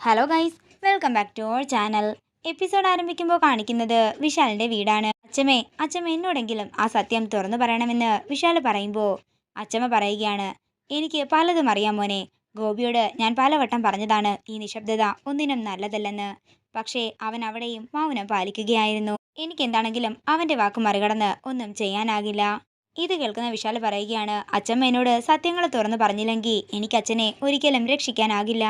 Hello guys welcome back to our channel episode ആരംഭിക്കുമ്പോൾ കാണിക്കുന്നത് വിശാലിന്റെ വീടാണ്. അച്ഛമ്മേ അച്ഛമ്മ എന്നോടെങ്കിലും ആ സത്യം തുറന്നു പറയണമെന്ന് വിശാൽ പറയുമ്പോൾ അച്ഛമ്മ പറയുകയാണ് എനിക്ക് പലതും അറിയാം മോനെ. ഗോപിയോട് ഞാൻ പലവട്ടം പറഞ്ഞതാണ് ഈ നിശബ്ദത ഒന്നിനും നല്ലതല്ലെന്ന്. പക്ഷേ അവൻ അവിടെയും മൗനം പാലിക്കുകയായിരുന്നു. എനിക്കെന്താണെങ്കിലും അവന്റെ വാക്ക് മറികടന്ന് ഒന്നും ചെയ്യാനാകില്ല. ഇത് കേൾക്കുന്ന വിശാൽ പറയുകയാണ് അച്ഛമ്മ എന്നോട് സത്യങ്ങൾ തുറന്നു പറഞ്ഞില്ലെങ്കിൽ എനിക്ക് അച്ഛനെ ഒരിക്കലും രക്ഷിക്കാനാകില്ല.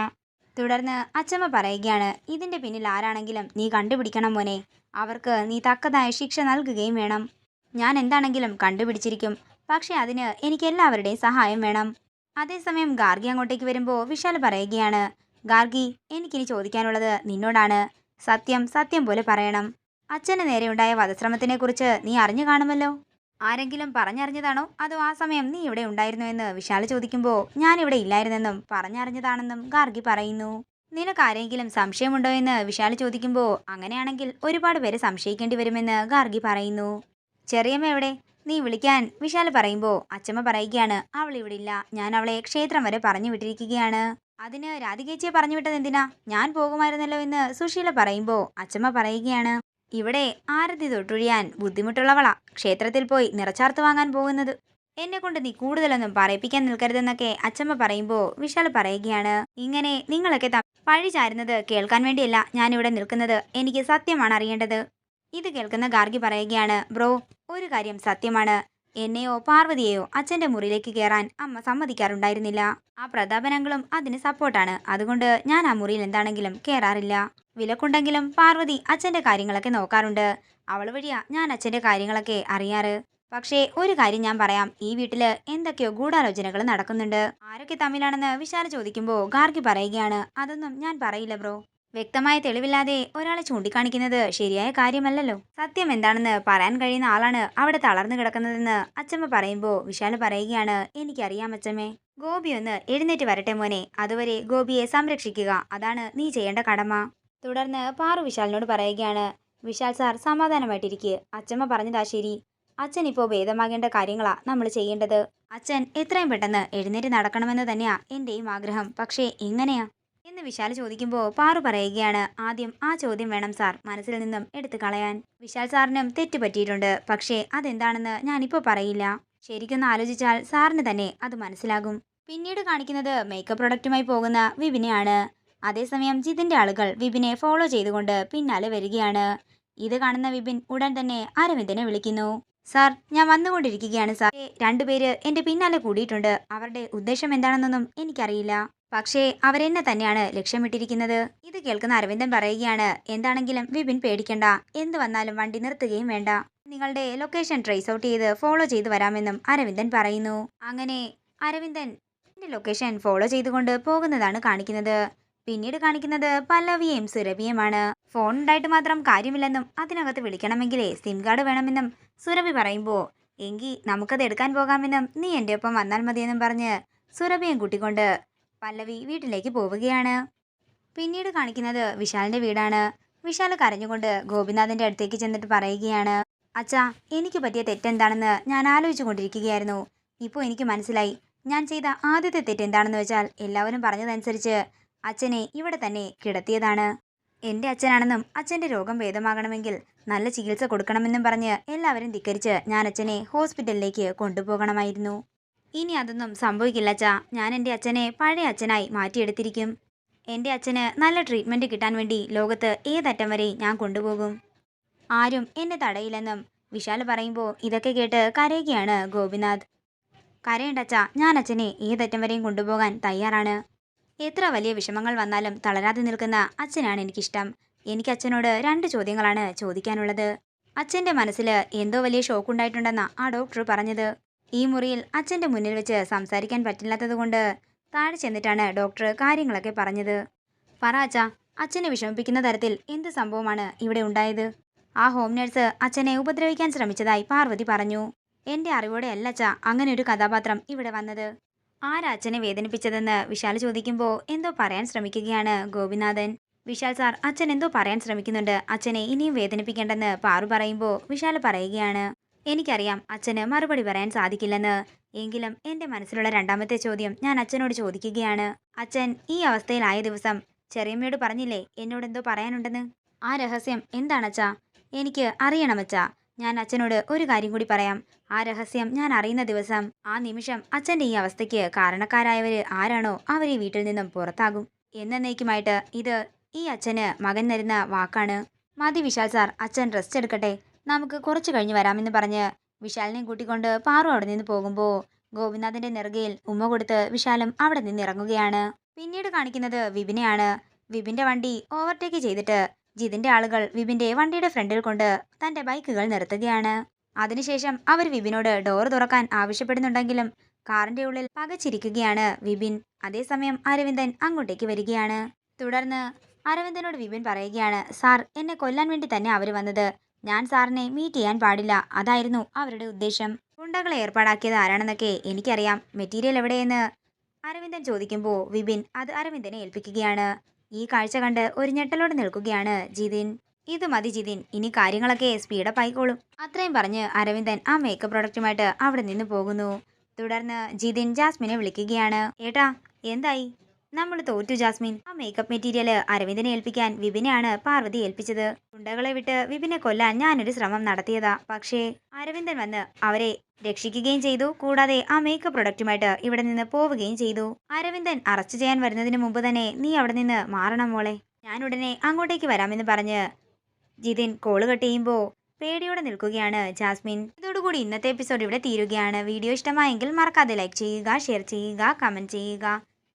തുടർന്ന് അച്ചമ്മ പറയുകയാണ് ഇതിന്റെ പിന്നിൽ ആരാണെങ്കിലും നീ കണ്ടുപിടിക്കണം മോനെ. അവർക്ക് നീ തക്കതായ ശിക്ഷ നൽകുകയും വേണം. ഞാൻ എന്താണെങ്കിലും കണ്ടുപിടിച്ചിരിക്കും. പക്ഷേ അതിന് എനിക്ക് എല്ലാവരുടെയും സഹായം വേണം. അതേസമയം ഗാർഗി അങ്ങോട്ടേക്ക് വരുമ്പോൾ വിശാൽ പറയുകയാണ് ഗാർഗി എനിക്കിനി ചോദിക്കാനുള്ളത് നിന്നോടാണ്. സത്യം സത്യം പോലെ പറയണം. അച്ഛന് നേരെയുണ്ടായ വധശ്രമത്തിനെക്കുറിച്ച് നീ അറിഞ്ഞു കാണുമല്ലോ. ആരെങ്കിലും പറഞ്ഞറിഞ്ഞതാണോ? അതോ ആ സമയം നീ ഇവിടെ ഉണ്ടായിരുന്നു എന്ന് വിശാൽ ചോദിക്കുമ്പോൾ ഞാൻ ഇവിടെ ഇല്ലായിരുന്നെന്നും പറഞ്ഞറിഞ്ഞതാണെന്നും ഗാർഗി പറയുന്നു. നിനക്ക് ആരെങ്കിലും സംശയമുണ്ടോ എന്ന് വിശാല ചോദിക്കുമ്പോൾ അങ്ങനെയാണെങ്കിൽ ഒരുപാട് പേര് സംശയിക്കേണ്ടി വരുമെന്ന് ഗാർഗി പറയുന്നു. ചെറിയമ്മ എവിടെ? നീ വിളിക്കാൻ വിശാൽ പറയുമ്പോൾ അച്ചമ്മ പറയുകയാണ് അവൾ ഇവിടെ ഇല്ല. ഞാൻ അവളെ ക്ഷേത്രം വരെ പറഞ്ഞു വിട്ടിരിക്കുകയാണ്. അതിന് രാധികേച്ചിയെ പറഞ്ഞു വിട്ടത് എന്തിനാ? ഞാൻ പോകുമായിരുന്നല്ലോ എന്ന് സുശീല പറയുമ്പോൾ അച്ചമ്മ പറയുകയാണ് ഇവിടെ ആരതി തൊട്ടൊഴിയാൻ ബുദ്ധിമുട്ടുള്ളവളാ. ക്ഷേത്രത്തിൽ പോയി നിറച്ചാർത്ത് വാങ്ങാൻ പോകുന്നത്. എന്നെ കൊണ്ട് നീ കൂടുതലൊന്നും പറയിപ്പിക്കാൻ നിൽക്കരുതെന്നൊക്കെ അച്ചമ്മ പറയുമ്പോൾ വിശാൽ പറയുകയാണ്. ഇങ്ങനെ നിങ്ങളൊക്കെ പഴി ചാരുന്നത് കേൾക്കാൻ വേണ്ടിയല്ല ഞാനിവിടെ നിൽക്കുന്നത്. എനിക്ക് സത്യമാണ് അറിയേണ്ടത്. ഇത് കേൾക്കുന്ന ഗാർഗി പറയുകയാണ് ബ്രോ ഒരു കാര്യം സത്യമാണ്. എന്നെയോ പാർവതിയെയോ അച്ഛന്റെ മുറിയിലേക്ക് കയറാൻ അമ്മ സമ്മതിക്കാറുണ്ടായിരുന്നില്ല. ആ പ്രതാപനങ്ങളും അതിന് സപ്പോർട്ടാണ്. അതുകൊണ്ട് ഞാൻ ആ മുറിയിൽ എന്താണെങ്കിലും കയറാറില്ല വിലക്കുണ്ടെങ്കിലും പാർവതി അച്ഛന്റെ കാര്യങ്ങളൊക്കെ നോക്കാറുണ്ട്. അവൾ വഴിയാ ഞാൻ അച്ഛന്റെ കാര്യങ്ങളൊക്കെ അറിയാറ്. പക്ഷേ ഒരു കാര്യം ഞാൻ പറയാം. ഈ വീട്ടിൽ എന്തൊക്കെയോ ഗൂഢാലോചനകൾ നടക്കുന്നുണ്ട്. ആരൊക്കെ തമ്മിലാണെന്ന് വിശാല ചോദിക്കുമ്പോൾ ഗാർഗി പറയുകയാണ്. അതൊന്നും ഞാൻ പറയില്ല ബ്രോ. വ്യക്തമായ തെളിവില്ലാതെ ഒരാളെ ചൂണ്ടിക്കാണിക്കുന്നത് ശരിയായ കാര്യമല്ലല്ലോ. സത്യം എന്താണെന്ന് പറയാൻ കഴിയുന്ന ആളാണ് അവിടെ തളർന്നു കിടക്കുന്നതെന്ന് അച്ചമ്മ പറയുമ്പോൾ വിശാൽ പറയുകയാണ് എനിക്കറിയാം അച്ചമ്മേ. ഗോപി ഒന്ന് എഴുന്നേറ്റ് വരട്ടെ മോനെ. അതുവരെ ഗോപിയെ സംരക്ഷിക്കുക. അതാണ് നീ ചെയ്യേണ്ട കടമ. തുടർന്ന് പാറു വിശാലിനോട് പറയുകയാണ് വിശാൽ സാർ സമാധാനമായിട്ടിരിക്കുക അച്ചമ്മ പറഞ്ഞതാ ശരി. അച്ഛൻ ഇപ്പോൾ ഭേദമാകേണ്ട കാര്യങ്ങളാ നമ്മൾ ചെയ്യേണ്ടത്. അച്ഛൻ എത്രയും പെട്ടെന്ന് എഴുന്നേറ്റ് നടക്കണമെന്ന് തന്നെയാ എന്റെയും ആഗ്രഹം. പക്ഷേ എങ്ങനെയാ? എന്ന് വിശാൽ ചോദിക്കുമ്പോൾ പാറു പറയുകയാണ് ആദ്യം ആ ചോദ്യം വേണം സാർ മനസ്സിൽ നിന്നും എടുത്തു കളയാൻ. വിശാൽ സാറിനും തെറ്റ് പറ്റിയിട്ടുണ്ട് പക്ഷേ അതെന്താണെന്ന് ഞാനിപ്പോൾ പറയില്ല. ശരിക്കൊന്ന് ആലോചിച്ചാൽ സാറിന് തന്നെ അത് മനസ്സിലാകും. പിന്നീട് കാണിക്കുന്നത് മേക്കപ്പ് പ്രൊഡക്റ്റുമായി പോകുന്ന വിപിനെയാണ്. അതേസമയം ജിതിന്റെ ആളുകൾ വിപിനെ ഫോളോ ചെയ്തുകൊണ്ട് പിന്നാലെ വരികയാണ്. ഇത് കാണുന്ന വിപിൻ ഉടൻ തന്നെ അരവിന്ദനെ വിളിക്കുന്നു. സാർ ഞാൻ വന്നുകൊണ്ടിരിക്കുകയാണ് സാർ. രണ്ടുപേര് എന്റെ പിന്നാലെ കൂടിയിട്ടുണ്ട്. അവരുടെ ഉദ്ദേശം എന്താണെന്നൊന്നും എനിക്കറിയില്ല. പക്ഷേ അവരെന്നെ തന്നെയാണ് ലക്ഷ്യമിട്ടിരിക്കുന്നത്. ഇത് കേൾക്കുന്ന അരവിന്ദൻ പറയുകയാണ് എന്താണെങ്കിലും വിപിൻ പേടിക്കണ്ട. എന്ത് വന്നാലും വണ്ടി നിർത്തുകയും വേണ്ട. നിങ്ങളുടെ ലൊക്കേഷൻ ട്രേസ് ഔട്ട് ചെയ്ത് ഫോളോ ചെയ്തു വരാമെന്നും അരവിന്ദൻ പറയുന്നു. അങ്ങനെ അരവിന്ദൻ എന്റെ ലൊക്കേഷൻ ഫോളോ ചെയ്തുകൊണ്ട് പോകുന്നതാണ് കാണിക്കുന്നത്. പിന്നീട് കാണിക്കുന്നത് പല്ലവിയെയും സുരഭിയുമാണ്. ഫോൺ ഉണ്ടായിട്ട് മാത്രം കാര്യമില്ലെന്നും അതിനകത്ത് വിളിക്കണമെങ്കിലേ സിം കാർഡ് വേണമെന്നും സുരഭി പറയുമ്പോൾ എങ്കിൽ നമുക്കത് എടുക്കാൻ പോകാമെന്നും നീ എന്റെ ഒപ്പം വന്നാൽ മതിയെന്നും പറഞ്ഞ് സുരഭിയും കൂട്ടിക്കൊണ്ട് പല്ലവി വീട്ടിലേക്ക് പോവുകയാണ്. പിന്നീട് കാണിക്കുന്നത് വിശാലിന്റെ വീടാണ്. വിശാൽ കരഞ്ഞുകൊണ്ട് ഗോപിനാഥന്റെ അടുത്തേക്ക് ചെന്നിട്ട് പറയുകയാണ് അച്ഛാ എനിക്ക് പറ്റിയ തെറ്റെന്താണെന്ന് ഞാൻ ആലോചിച്ചു കൊണ്ടിരിക്കുകയായിരുന്നു ഇപ്പോൾ എനിക്ക് മനസ്സിലായി. ഞാൻ ചെയ്ത ആദ്യത്തെ തെറ്റെന്താണെന്ന് വെച്ചാൽ എല്ലാവരും പറഞ്ഞതനുസരിച്ച് അച്ഛനെ ഇവിടെ തന്നെ കിടത്തിയതാണ്. എന്റെ അച്ഛനാണെന്നും അച്ഛന്റെ രോഗം ഭേദമാകണമെങ്കിൽ നല്ല ചികിത്സ കൊടുക്കണമെന്നും പറഞ്ഞ് എല്ലാവരും ധിക്കരിച്ച് ഞാൻ അച്ഛനെ ഹോസ്പിറ്റലിലേക്ക് കൊണ്ടുപോകണമായിരുന്നു. ഇനി അതൊന്നും സംഭവിക്കില്ല അച്ഛാ. ഞാൻ എന്റെ അച്ഛനെ പഴയ അച്ഛനായി മാറ്റിയെടുത്തിരിക്കും. എന്റെ അച്ഛന് നല്ല ട്രീറ്റ്മെന്റ് കിട്ടാൻ വേണ്ടി ലോകത്ത് ഏതറ്റം വരെ ഞാൻ കൊണ്ടുപോകും. ആരും എന്നെ തടയില്ലെന്നും വിശാൽ പറയുമ്പോൾ ഇതൊക്കെ കേട്ട് കരയുകയാണ് ഗോപിനാഥ്. കരയണ്ടച്ചാ ഞാൻ അച്ഛനെ ഏതറ്റം വരെയും കൊണ്ടുപോകാൻ തയ്യാറാണ്. എത്ര വലിയ വിഷമങ്ങൾ വന്നാലും തളരാതെ നിൽക്കുന്ന അച്ഛനാണ് എനിക്കിഷ്ടം. എനിക്ക് അച്ഛനോട് രണ്ട് ചോദ്യങ്ങളാണ് ചോദിക്കാനുള്ളത്. അച്ഛന്റെ മനസ്സിൽ എന്തോ വലിയ ഷോക്ക് ഉണ്ടായിട്ടുണ്ടെന്നാണ് ആ ഡോക്ടർ പറഞ്ഞത്. ഈ മുറിയിൽ അച്ഛന്റെ മുന്നിൽ വെച്ച് സംസാരിക്കാൻ പറ്റില്ലാത്തതുകൊണ്ട് താഴെ ചെന്നിട്ടാണ് ഡോക്ടർ കാര്യങ്ങളൊക്കെ പറഞ്ഞത്. പറ അച്ഛ അച്ഛനെ വിഷമിപ്പിക്കുന്ന തരത്തിൽ എന്ത് സംഭവമാണ് ഇവിടെ ഉണ്ടായത്? ആ ഹോം നേഴ്സ് അച്ഛനെ ഉപദ്രവിക്കാൻ ശ്രമിച്ചതായി പാർവതി പറഞ്ഞു. എന്റെ അറിവോടെ അല്ല അച്ഛ അങ്ങനെ ഒരു കഥാപാത്രം ഇവിടെ വന്നത്. ആരാ അച്ഛനെ വേദനിപ്പിച്ചതെന്ന് വിശാൽ ചോദിക്കുമ്പോൾ എന്തോ പറയാൻ ശ്രമിക്കുകയാണ് ഗോപിനാഥൻ. വിശാൽ സാർ അച്ഛൻ എന്തോ പറയാൻ ശ്രമിക്കുന്നുണ്ട്. അച്ഛനെ ഇനിയും വേദനിപ്പിക്കേണ്ടെന്ന് പാറു പറയുമ്പോൾ വിശാൽ പറയുകയാണ്. എനിക്കറിയാം അച്ഛന് മറുപടി പറയാൻ സാധിക്കില്ലെന്ന്. എങ്കിലും എന്റെ മനസ്സിലുള്ള രണ്ടാമത്തെ ചോദ്യം ഞാൻ അച്ഛനോട് ചോദിക്കുകയാണ്. അച്ഛൻ ഈ അവസ്ഥയിലായ ദിവസം ചെറിയമ്മയോട് പറഞ്ഞില്ലേ എന്നോട് എന്തോ പറയാനുണ്ടെന്ന്? ആ രഹസ്യം എന്താണച്ചാ എനിക്ക് അറിയണമച്ചാ ഞാൻ അച്ഛനോട് ഒരു കാര്യം കൂടി പറയാം. ആ രഹസ്യം ഞാൻ അറിയുന്ന ദിവസം ആ നിമിഷം അച്ഛന്റെ ഈ അവസ്ഥയ്ക്ക് കാരണക്കാരായവർ ആരാണോ അവർ ഈ വീട്ടിൽ നിന്നും പുറത്താകും. എന്നേക്കുമായിട്ട് ഇത് ഈ അച്ഛന് മകൻ തരുന്ന വാക്കാണ്. മതി വിശാൽ സാർ അച്ഛൻ റെസ്റ്റ് എടുക്കട്ടെ. നമുക്ക് കുറച്ച് കഴിഞ്ഞ് വരാമെന്ന് പറഞ്ഞ് വിശാലിനെ കൂട്ടിക്കൊണ്ട് പാറു അവിടെ നിന്ന് പോകുമ്പോൾ ഗോപിനാഥിന്റെ നെറുകയിൽ ഉമ്മ കൊടുത്ത് വിശാലും അവിടെ നിന്ന് ഇറങ്ങുകയാണ്. പിന്നീട് കാണിക്കുന്നത് വിപിനെയാണ്. വിപിന്റെ വണ്ടി ഓവർടേക്ക് ചെയ്തിട്ട് ജിതിന്റെ ആളുകൾ വിപിന്റെ വണ്ടിയുടെ ഫ്രണ്ടിൽ കൊണ്ട് തന്റെ ബൈക്കുകൾ നിർത്തുകയാണ്. അതിനുശേഷം അവർ വിപിനോട് ഡോർ തുറക്കാൻ ആവശ്യപ്പെടുന്നുണ്ടെങ്കിലും കാറിന്റെ ഉള്ളിൽ പകച്ചിരിക്കുകയാണ് വിപിൻ. അതേസമയം അരവിന്ദൻ അങ്ങോട്ടേക്ക് വരികയാണ്. തുടർന്ന് അരവിന്ദനോട് വിപിൻ പറയുകയാണ് സാർ എന്നെ കൊല്ലാൻ വേണ്ടി തന്നെ അവർ വന്നത്. ഞാൻ സാറിനെ മീറ്റ് ചെയ്യാൻ പാടില്ല. അതായിരുന്നു അവരുടെ ഉദ്ദേശം. ഗുണ്ടകൾ ഏർപ്പാടാക്കിയത് ആരാണെന്നൊക്കെ എനിക്കറിയാം. മെറ്റീരിയൽ എവിടെയെന്ന്? അരവിന്ദൻ ചോദിക്കുമ്പോൾ വിപിൻ അത് അരവിന്ദനെ ഏൽപ്പിക്കുകയാണ്. ഈ കാഴ്ച കണ്ട് ഒരു ഞെട്ടലോടെ നിൽക്കുകയാണ് ജിതിൻ. ഇത് മതി ജിതിൻ ഇനി കാര്യങ്ങളൊക്കെ സ്പീഡപ്പ് ആയിക്കോളും. അത്രയും പറഞ്ഞ് അരവിന്ദൻ ആ മേക്കപ്പ് പ്രൊഡക്റ്റുമായിട്ട് അവിടെ നിന്ന് പോകുന്നു. തുടർന്ന് ജിതിൻ ജാസ്മിനെ വിളിക്കുകയാണ്. ഏട്ടാ എന്തായി? നമ്മൾ തോറ്റു ജാസ്മിൻ. ആ മേക്കപ്പ് മെറ്റീരിയൽ അരവിന്ദനെ ഏൽപ്പിക്കാൻ വിപിനെയാണ് പാർവതി ഏൽപ്പിച്ചത്. ഗുണ്ടകളെ വിട്ട് വിപിനെ കൊല്ലാൻ ഞാനൊരു ശ്രമം നടത്തിയതാ. പക്ഷേ അരവിന്ദൻ വന്ന് അവരെ രക്ഷിക്കുകയും ചെയ്തു. കൂടാതെ ആ മേക്കപ്പ് പ്രൊഡക്റ്റുമായിട്ട് ഇവിടെ നിന്ന് പോവുകയും ചെയ്തു. അരവിന്ദൻ അറസ്റ്റ് ചെയ്യാൻ വരുന്നതിന് മുമ്പ് തന്നെ നീ അവിടെ നിന്ന് മാറണം മോളെ. ഞാൻ ഉടനെ അങ്ങോട്ടേക്ക് വരാമെന്ന് പറഞ്ഞ് ജിതിൻ കോൾ കട്ട് ചെയ്യുമ്പോൾ പേടിയോടെ നിൽക്കുകയാണ് ജാസ്മിൻ. ഇതോടുകൂടി ഇന്നത്തെ എപ്പിസോഡ് ഇവിടെ തീരുകയാണ്. വീഡിയോ ഇഷ്ടമായെങ്കിൽ മറക്കാതെ ലൈക്ക് ചെയ്യുക ഷെയർ ചെയ്യുക കമന്റ് ചെയ്യുക.